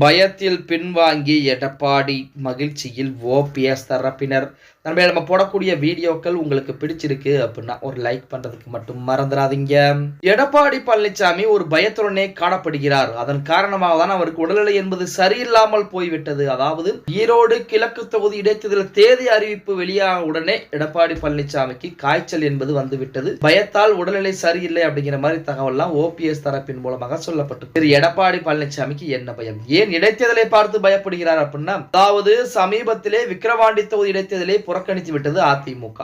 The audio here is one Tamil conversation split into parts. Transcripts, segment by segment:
பயத்தில் பின்வாங்கி எடப்பாடி மகிழ்ச்சியில் ஓபிஎஸ் தரப்பினர். நம்ம நம்ம போடக்கூடிய வீடியோக்கள் உங்களுக்கு பிடிச்சிருக்கு அப்படின்னா ஒரு லைக் பண்றதுக்கு மட்டும் மறந்துடாதீங்க. எடப்பாடி பழனிசாமி ஒரு பயத்துடனே காணப்படுகிறார். அதன் காரணமாக தான் அவருக்கு உடல்நிலை என்பது சரியில்லாமல் போய்விட்டது. அதாவது ஈரோடு கிழக்கு தொகுதி இடைத்தேர்தல் தேதி அறிவிப்பு வெளியாக உடனே எடப்பாடி பழனிசாமிக்கு காய்ச்சல் என்பது வந்துவிட்டது. பயத்தால் உடல்நிலை சரியில்லை அப்படிங்கிற மாதிரி தகவல்லாம் ஓபிஎஸ் தரப்பின் மூலமாக சொல்லப்பட்டு திரு எடப்பாடி பழனிசாமிக்கு என்ன பயம்? ஏன் இடைத்தேர்தலை பார்த்து பயப்படுகிறார் அப்படின்னா அதாவது சமீபத்திலே விக்கிரவாண்டி தொகுதி இடைத்தேர்தலை புறக்கணித்து விட்டது அதிமுக.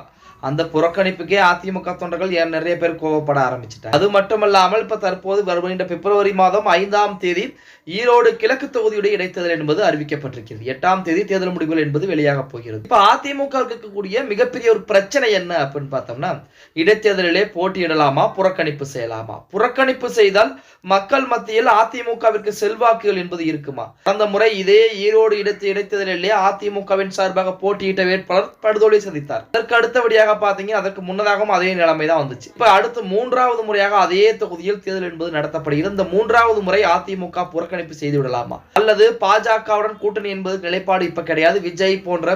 அந்த புறக்கணிப்புக்கே அதிமுக தொண்டர்கள் ஏன் நிறைய பேர் கோவப்பட ஆரம்பிச்சிட்டாங்க? அது மட்டுமல்லாமல் இப்ப தற்போது வருகின்ற பிப்ரவரி மாதம் ஐந்தாம் தேதி ஈரோடு கிழக்கு தொகுதியுடைய இடைத்தேர்தல் என்பது அறிவிக்கப்பட்டிருக்கிறது. எட்டாம் தேதி தேர்தல் முடிவுகள் என்பது வெளியாக போகிறது. இப்ப அதிமுக இருக்கக்கூடிய மிகப்பெரிய ஒரு பிரச்சனை என்ன அப்படின்னு பார்த்தோம்னா இடைத்தேர்தலிலே போட்டியிடலாமா புறக்கணிப்பு செய்யலாமா? புறக்கணிப்பு செய்தால் மக்கள் மத்தியில் அதிமுகவிற்கு செல்வாக்குகள் என்பது இருக்குமா? அந்த முறை இதே ஈரோடு இடத்து இடைத்தேர்தலிலே அதிமுகவின் சார்பாக போட்டியிட்ட வேட்பாளர் படுதோலை சந்தித்தார். அதற்கு அடுத்தபடியாக முறையாக பார்த்தீங்கன்னா அதற்கு முன்னதாகவும் அதே நிலைமை தான் வந்துச்சு. இப்போ அடுத்து மூன்றாவது முறையாக அதே தொகுதியில் தேர்தல் என்பது நடத்தப்படுகிறது. இந்த மூன்றாவது முறை அதிமுக புறக்கணிப்பு செய்து விடலாமா? அல்லது பாஜகவுடன் கூட்டணி என்பது நிலைப்பாடு இப்ப கிடையாது. விஜய் போன்ற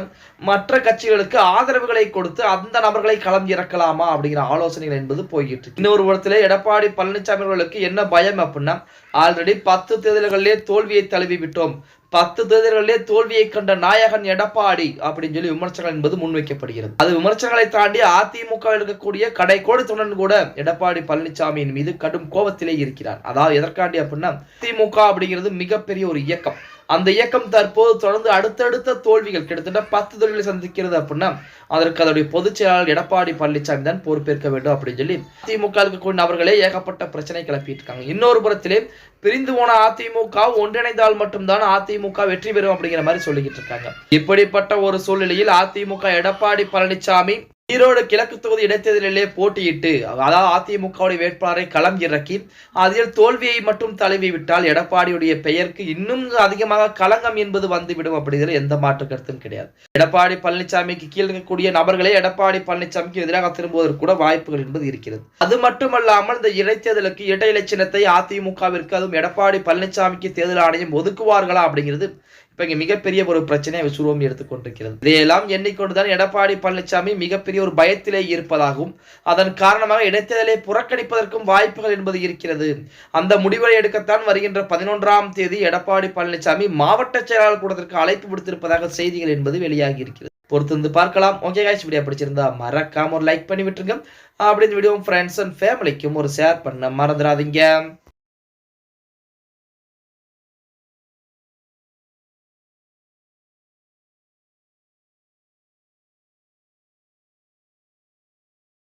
மற்ற கட்சிகளுக்கு ஆதரவுகளை கொடுத்து அந்த நபர்களை களம் இறக்கலாமா அப்படிங்கிற ஆலோசனைகள் என்பது போய்கிட்டு இன்னொரு இடத்துல எடப்பாடி பழனிசாமி அவர்களுக்கு என்ன பயம் அப்படின்னா ஆல்ரெடி பத்து தேர்தல்களிலே தோல்வியை தழுவி விட்டோம். பத்து தேர்தல்களிலே தோல்வியை கண்ட நாயகன் எடப்பாடி அப்படின்னு சொல்லி விமர்சனம் என்பது முன்வைக்கப்படுகிறது. அது விமர்சனங்களை தாண்டி அதிமுக இருக்கக்கூடிய கடைக்கோடி தொண்டன் கூட எடப்பாடி பழனிசாமியின் மீது கடும் கோபத்திலே இருக்கிறார். அதாவது எதற்காண்டி அப்படின்னா திமுக அப்படிங்கிறது மிகப்பெரிய ஒரு இயக்கம். அந்த இயக்கம் தற்போது தொடர்ந்து அடுத்தடுத்த தோல்விகள் கிட்டத்தட்ட பத்து தோல்விகளை சந்திக்கிறது அப்படின்னா அதற்கு அதனுடைய பொதுச் செயலாளர் எடப்பாடி பழனிசாமி தான் பொறுப்பேற்க வேண்டும் அப்படின்னு சொல்லி திமுகவுக்கு இருக்கக்கூடிய நபர்களே ஏகப்பட்ட பிரச்சனை கிளப்பிட்டு இருக்காங்க இன்னொரு புறத்திலே பிரிந்து போன அதிமுக ஒன்றிணைந்தால் மட்டும்தான் அதிமுக வெற்றி பெறும் அப்படிங்கிற மாதிரி சொல்லிக்கிட்டு இருக்காங்க. இப்படிப்பட்ட ஒரு சூழ்நிலையில் அதிமுக எடப்பாடி பழனிசாமி ஈரோடு கிழக்கு தொகுதி இடைத்தேர்தலிலே போட்டியிட்டு அதாவது அதிமுகவுடைய வேட்பாளரை களம் இறக்கி அதில் தோல்வியை மட்டும் தழுவி விட்டால் எடப்பாடியுடைய பெயருக்கு இன்னும் அதிகமாக களங்கம் என்பது வந்துவிடும் அப்படிங்கிற எந்த மாற்று கருத்தும் கிடையாது. எடப்பாடி பழனிசாமிக்கு கீழ் இருக்கக்கூடிய நபர்களே எடப்பாடி பழனிசாமிக்கு எதிராக திரும்புவதற்கு கூட வாய்ப்புகள் என்பது இருக்கிறது. அது மட்டுமல்லாமல் இந்த இடைத்தேர்தலுக்கு இடையிலை சின்னத்தை அதிமுகவிற்கு அதுவும் எடப்பாடி பழனிசாமிக்கு தேர்தல் ஆணையம் ஒதுக்குவார்களா அப்படிங்கிறது இப்ப இங்க மிகப்பெரிய ஒரு பிரச்சனையை சுருவம் எடுத்துக்கொண்டிருக்கிறது இதையெல்லாம் எண்ணிக்கொண்டுதான் எடப்பாடி பழனிசாமி மிகப்பெரிய ஒரு பயத்திலே இருப்பதாகவும் அதன் காரணமாக இடைத்தேர்தலை புறக்கணிப்பதற்கும் வாய்ப்புகள் என்பது இருக்கிறது. அந்த முடிவை எடுக்கத்தான் வருகின்ற பதினொன்றாம் தேதி எடப்பாடி பழனிசாமி மாவட்ட செயலாளர் கூட்டத்திற்கு அழைப்பு விடுத்திருப்பதாக செய்திகள் என்பது வெளியாகி இருக்கிறது பொறுத்திருந்து பார்க்கலாம். ஓகே காய்ச்சி வீடியோ பிடிச்சிருந்தா மறக்காம ஒரு லைக் பண்ணி விட்டுருங்க. அப்படி இந்த வீடியோ ஃப்ரெண்ட்ஸ் அண்ட் ஃபேமிலிக்கும் ஒரு ஷேர் பண்ண மறந்துடாதீங்க.